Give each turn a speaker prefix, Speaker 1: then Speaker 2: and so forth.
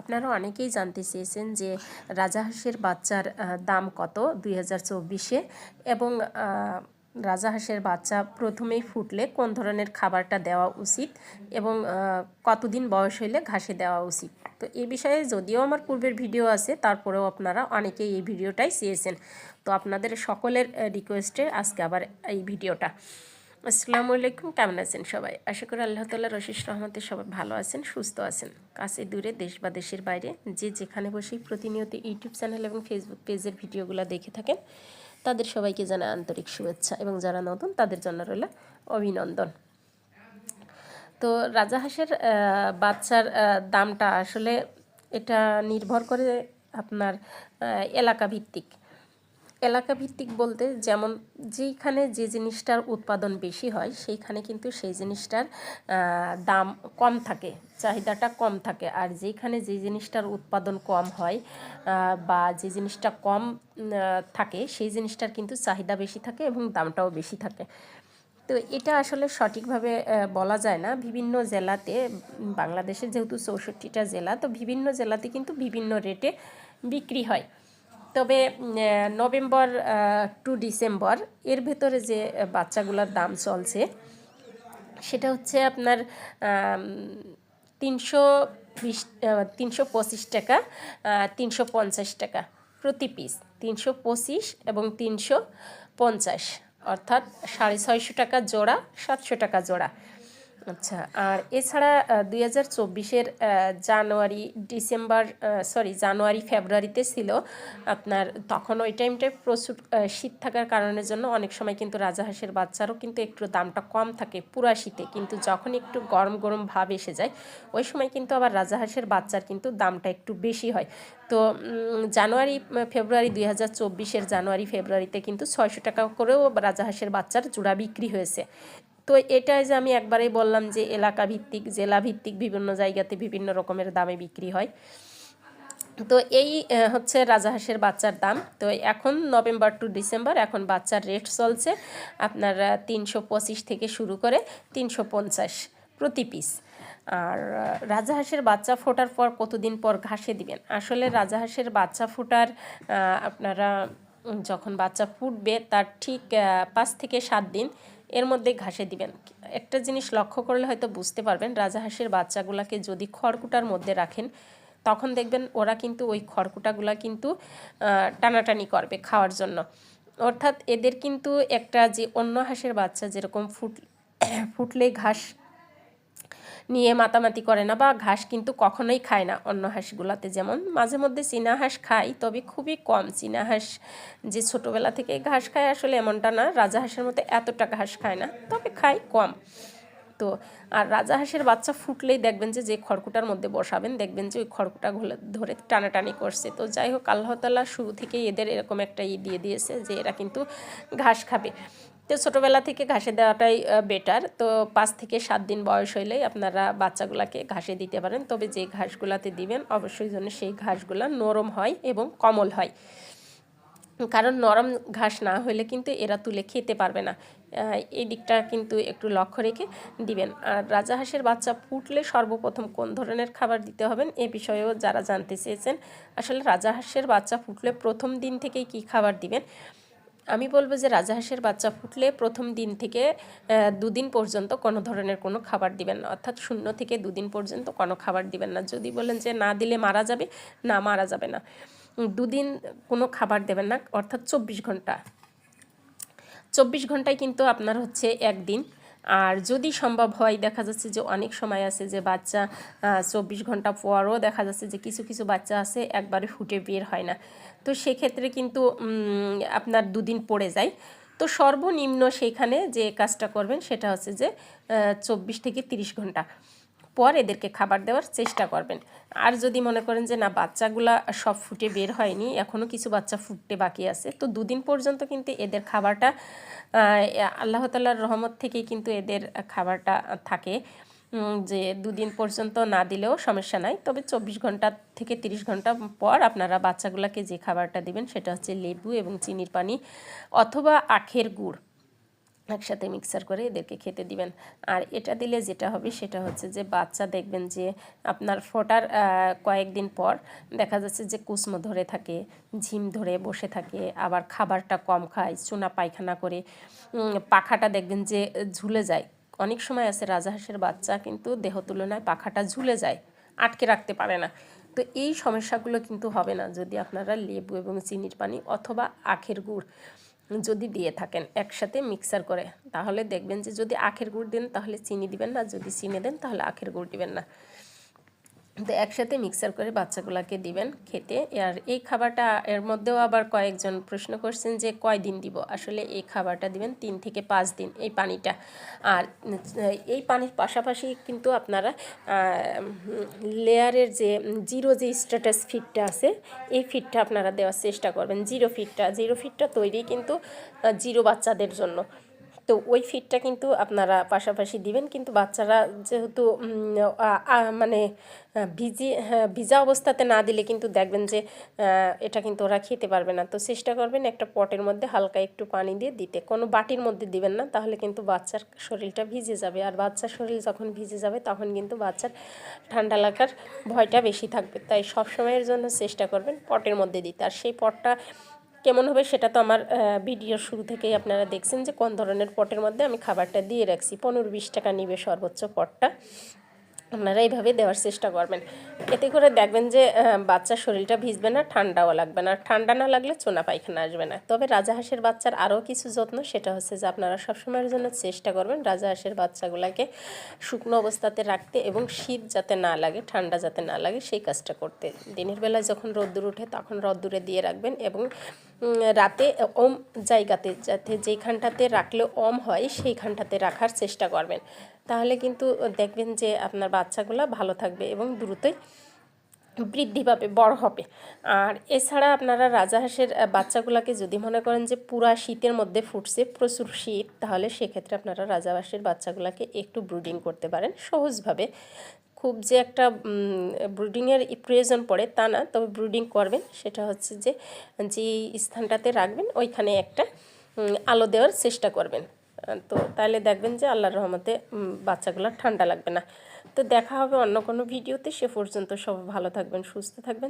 Speaker 1: আপনারা অনেকেই জানতে চেয়েছেন যে রাজাহাঁসের বাচ্চার দাম কত দুই হাজার চব্বিশে এবং রাজাহাঁসের বাচ্চা প্রথমেই ফুটলে কোন ধরনের খাবারটা দেওয়া উচিত এবং কতদিন বয়স হইলে ঘাসে দেওয়া উচিত? তো এই বিষয়ে যদিও আমার পূর্বের ভিডিও আছে, তারপরেও আপনারা অনেকেই এই ভিডিওটাই চেয়েছেন। তো আপনাদের সকলের রিকোয়েস্টে আজকে আবার এই ভিডিওটা। আসসালামু আলাইকুম, কেমন আছেন সবাই? আশা করি আল্লাহ তাল্লাহ রশিস রহমতে সবাই ভালো আছেন, সুস্থ আছেন। কাছে দূরে, দেশ বা দেশের বাইরে যে যেখানে বসেই প্রতিনিয়ত ইউটিউব চ্যানেল এবং ফেসবুক পেজের ভিডিওগুলো দেখে থাকেন, তাদের সবাইকে জানাই আন্তরিক শুভেচ্ছা এবং যারা নতুন, তাদের জন্য রইল অভিনন্দন। তো রাজাহাঁসের বাচ্চার দামটা আসলে এটা নির্ভর করে আপনার এলাকা ভিত্তিক এলাকা ভিত্তিক বলতে যেমন যেইখানে যে জিনিসটার উৎপাদন বেশি হয়, সেইখানে কিন্তু সেই জিনিসটার দাম কম থাকে, চাহিদাটা কম থাকে। আর যেইখানে যে জিনিসটার উৎপাদন কম হয় বা যে জিনিসটা কম থাকে, সেই জিনিসটার কিন্তু চাহিদা বেশি থাকে এবং দামটাও বেশি থাকে। তো এটা আসলে সঠিকভাবে বলা যায় না। বিভিন্ন জেলাতে, বাংলাদেশের যেহেতু চৌষট্টিটা জেলা, তো বিভিন্ন জেলাতে কিন্তু বিভিন্ন রেটে বিক্রি হয়। তবে নভেম্বর টু ডিসেম্বর, এর ভেতরে যে বাচ্চাগুলোর দাম চলছে, সেটা হচ্ছে আপনার তিনশো বিশ তিনশো পঁচিশ টাকা তিনশো পঞ্চাশ টাকা প্রতি পিস তিনশো পঁচিশ এবং তিনশো পঞ্চাশ, অর্থাৎ সাড়ে ছয়শো টাকা জোড়া, সাতশো টাকা জোড়া। আচ্ছা আর এছাড়া দুই হাজার চব্বিশের জানুয়ারি, ডিসেম্বর সরি জানুয়ারি, ফেব্রুয়ারিতে ছিল। আপনার তখন ওই টাইমটায় প্রচুর শীত থাকার কারণের জন্য অনেক সময় কিন্তু রাজাহাঁসের বাচ্চারও কিন্তু একটু দামটা কম থাকে পুরা শীতে। কিন্তু যখন একটু গরম গরম ভাব এসে যায়, ওই সময় কিন্তু আবার রাজাহাঁসের বাচ্চার কিন্তু দামটা একটু বেশি হয়। তো জানুয়ারি, ফেব্রুয়ারি দুই হাজার চব্বিশের জানুয়ারি, ফেব্রুয়ারিতে কিন্তু ছয়শো টাকা করেও রাজাহাঁসের বাচ্চার জোড়া বিক্রি হয়েছে। তো এটাই যে আমি একবারেই বললাম যে এলাকা ভিত্তিক জেলা ভিত্তিক বিভিন্ন জায়গাতে বিভিন্ন রকমের দামে বিক্রি হয়। তো এই হচ্ছে রাজাহাঁসের বাচ্চার দাম। তো এখন নভেম্বর টু ডিসেম্বর এখন বাচ্চার রেট চলছে আপনার তিনশো পঁচিশ থেকে শুরু করে তিনশো পঞ্চাশ প্রতি পিস। আর রাজাহাঁসের বাচ্চা ফোটার পর কতদিন পর ঘাসে দিবেন? আসলে রাজাহাঁসের বাচ্চা ফোটার আপনারা যখন বাচ্চা ফুটবে তার ঠিক পাঁচ থেকে সাত দিন এর মধ্যে ঘাসে দিবেন। একটা জিনিস লক্ষ্য করলে হয়তো বুঝতে পারবেন রাজাহাঁসের বাচ্চাগুলোকে যদি খড়কুটার মধ্যে রাখেন, তখন দেখবেন ওরা কিন্তু ওই খড়কুটাগুলা কিন্তু টানাটানি করবে খাওয়ার জন্য। অর্থাৎ এদের কিন্তু একটা যে অন্য হাঁসের বাচ্চা যেরকম ফুট, ফুটলে ঘাস নিয়ে মাতামাতি করে না বা ঘাস কিন্তু কখনোই খায় না অন্য হাঁসগুলাতে। যেমন মাঝে মধ্যে চীনা হাঁস খায় তবে খুবই কম। চীনা হাঁস যে ছোটোবেলা থেকে ঘাস খায় আসলে এমনটা না, রাজা হাঁসের মতো এতটা ঘাস খায় না, তবে খায় কম। তো আর রাজাহাঁসের বাচ্চা ফুটলেই দেখবেন যে যে খড়কুটার মধ্যে বসাবেন, দেখবেন যে ওই খড়কুটাগুলো ধরে টানাটানি করছে। তো যাই হোক, আল্লাহ তাল্লাহ শুরু থেকেই এদের এরকম একটা ই দিয়ে দিয়েছে যে, এরা কিন্তু ঘাস খাবে। তো ছোটোবেলা থেকে ঘাসে দেওয়াটাই বেটার তো পাঁচ থেকে সাত দিন বয়স হইলেই আপনারা বাচ্চাগুলোকে ঘাসে দিতে পারেন। তবে যে ঘাসগুলাতে দিবেন, অবশ্যই যেন সেই ঘাসগুলো নরম হয় এবং কমল হয়। কারণ নরম ঘাস না হলে কিন্তু এরা তুলে খেতে পারবে না। এই দিকটা কিন্তু একটু লক্ষ্য রেখে দিবেন। আর রাজাহাঁসের বাচ্চা ফুটলে সর্বপ্রথম কোন ধরনের খাবার দিতে হবেন, এ বিষয়েও যারা জানতে চেয়েছেন, আসলে রাজাহাঁসের বাচ্চা ফুটলে প্রথম দিন থেকেই কি খাবার দিবেন? আমি বলব যে রাজাহাঁসের বাচ্চা ফুটলে প্রথম দিন থেকে দুদিন পর্যন্ত কোনো ধরনের কোনো খাবার দিবেন না। অর্থাৎ শূন্য থেকে দুদিন পর্যন্ত কোনো খাবার দিবেন না। যদি বলেন যে না দিলে মারা যাবে, না মারা যাবে না। দুদিন কোনো খাবার দেবেন না, অর্থাৎ চব্বিশ ঘণ্টা। চব্বিশ ঘন্টায় কিন্তু আপনার হচ্ছে একদিন। আর যদি সম্ভব হয়, দেখা যাচ্ছে যে অনেক সময় আছে যে বাচ্চা চব্বিশ ঘণ্টা পরও দেখা যাচ্ছে যে কিছু কিছু বাচ্চা আছে একবারে ফুটে বের হয় না। তো সেক্ষেত্রে কিন্তু আপনার দুদিন পড়ে যায়। তো সর্বনিম্ন সেইখানে যে কাজটা করবেন সেটা হচ্ছে যে চব্বিশ থেকে তিরিশ ঘণ্টা। পর এদেরকে খাবার দেওয়ার চেষ্টা করবেন। আর যদি মনে করেন যে, না, বাচ্চাগুলা সব ফুটে বের হয়নি এখনও কিছু বাচ্চা ফুটতে বাকি আছে, তো দুদিন পর্যন্ত কিন্তু এদের খাবারটা আল্লাহ তাল্লার রহমত থেকেই কিন্তু এদের খাবারটা থাকে। যে দুদিন পর্যন্ত না দিলেও সমস্যা নাই। তবে চব্বিশ ঘণ্টা থেকে তিরিশ ঘণ্টা পর আপনারা বাচ্চাগুলোকে যে খাবারটা দিবেন, সেটা হচ্ছে লেবু এবং চিনির পানি অথবা আখের গুড়। একসাথে মিক্সার করে এদেরকে খেতে দিবেন। আর এটা দিলে যেটা হবে সেটা হচ্ছে যে বাচ্চা দেখবেন যে আপনার ফোটার কয়েকদিন পর দেখা যাচ্ছে যে কুসমো ধরে থাকে, ঝিম ধরে বসে থাকে, আবার খাবারটা কম খায়, চুনা পায়খানা করে পাখাটা দেখবেন যে ঝুলে যায়। অনেক সময় আছে রাজাহাঁসের বাচ্চা কিন্তু দেহ তুলনায় পাখাটা ঝুলে যায়, আটকে রাখতে পারে না। তো এই সমস্যাগুলো কিন্তু হবে না। যদি আপনারা লেবু এবং চিনির পানি অথবা আখের গুড় যদি দিয়ে থাকেন একসাথে মিক্সার করে, তাহলে দেখবেন যে যদি আখের গুড় দেন তাহলে চিনি দিবেন না, যদি চিনি দেন তাহলে আখের গুড় দিবেন না। তো একসাথে মিক্সার করে বাচ্চাগুলোকে দিবেন খেতে। আর এই খাবারটা, এর মধ্যেও আবার কয়েকজন প্রশ্ন করছেন যে কয় দিন দিব? আসলে এই খাবারটা দিবেন তিন থেকে পাঁচ দিন এই পানিটা। আর এই পানির পাশাপাশি কিন্তু আপনারা লেয়ারের যে জিরো যে স্ট্যাটাস ফিটটা আছে, এই ফিটটা আপনারা দেওয়ার চেষ্টা করবেন। জিরো ফিটটা জিরো ফিটটা তৈরি কিন্তু জিরো বাচ্চাদের জন্য। তো ওই ফিডটা কিন্তু আপনারা পাশাপাশি দিবেন। কিন্তু বাচ্চারা যেহেতু মানে ভিজি হ্যাঁ, ভিজা অবস্থাতে না দিলে কিন্তু দেখবেন যে এটা কিন্তু ওরা খেতে পারবে না। তো চেষ্টা করবেন একটা পটের মধ্যে হালকা একটু পানি দিয়ে দিতে। কোনো বাটির মধ্যে দিবেন না তাহলে কিন্তু বাচ্চার শরীরটা ভিজে যাবে। আর বাচ্চার শরীর যখন ভিজে যাবে তখন কিন্তু বাচ্চার ঠান্ডা লাগার ভয়টা বেশি থাকবে। তাই সব সময়ের জন্য চেষ্টা করবেন পটের মধ্যে দিতে। আর সেই পটটা কেমন হবে সেটা তো আমার ভিডিওর শুরু থেকেই আপনারা দেখছেন যে কোন ধরনের পটের মধ্যে আমি খাবারটা দিয়ে রাখছি। পনেরো বিশ টাকা নিবে সর্বোচ্চ পটটা। আপনারা এইভাবে দেওয়ার চেষ্টা করবেন। এতে করে দেখবেন যে বাচ্চার শরীরটা ভিজবে না, ঠান্ডাও লাগবে না। ঠান্ডা না লাগলে চোনা পায়খানা আসবে না। তবে রাজাহাঁসের বাচ্চার আরও কিছু যত্ন, সেটা হচ্ছে যে আপনারা সবসময়ের জন্য চেষ্টা করবেন রাজাহাঁসের বাচ্চাগুলোকে শুকনো অবস্থাতে রাখতে এবং শীত যাতে না লাগে, ঠান্ডা যাতে না লাগে, সেই কাজটা করতে। দিনের বেলায় যখন রোদ্দুর ওঠে তখন রোদ্দুরে দিয়ে রাখবেন এবং রাতে ওম জায়গাতে, যাতে যেইখানটাতে রাখলে ওম হয়, সেইখানটাতে রাখার চেষ্টা করবেন। তাহলে কিন্তু দেখবেন যে আপনার বাচ্চাগুলো ভালো থাকবে এবং দ্রুতই বৃদ্ধি পাবে, বড় হবে। আর এছাড়া আপনারা রাজাহাঁসের বাচ্চাগুলোকে যদি মনে করেন যে পুরা শীতের মধ্যে ফুটছে, প্রচুর শীত, তাহলে সেক্ষেত্রে আপনারা রাজাহাঁসের বাচ্চাগুলোকে একটু ব্রুডিং করতে পারেন সহজভাবে। খুব যে একটা ব্রুডিংয়ের প্রয়োজন পড়ে তা না, তবে ব্রুডিং করবেন। সেটা হচ্ছে যে যে স্থানটাতে রাখবেন, ওইখানে একটা আলো দেওয়ার চেষ্টা করবেন। তো তাহলে দেখবেন যে আল্লাহর রহমতে বাচ্চাগুলো ঠান্ডা লাগবে না। তো দেখা হবে অন্য কোনো ভিডিওতে। সে পর্যন্ত সব ভালো থাকবেন, সুস্থ থাকবেন।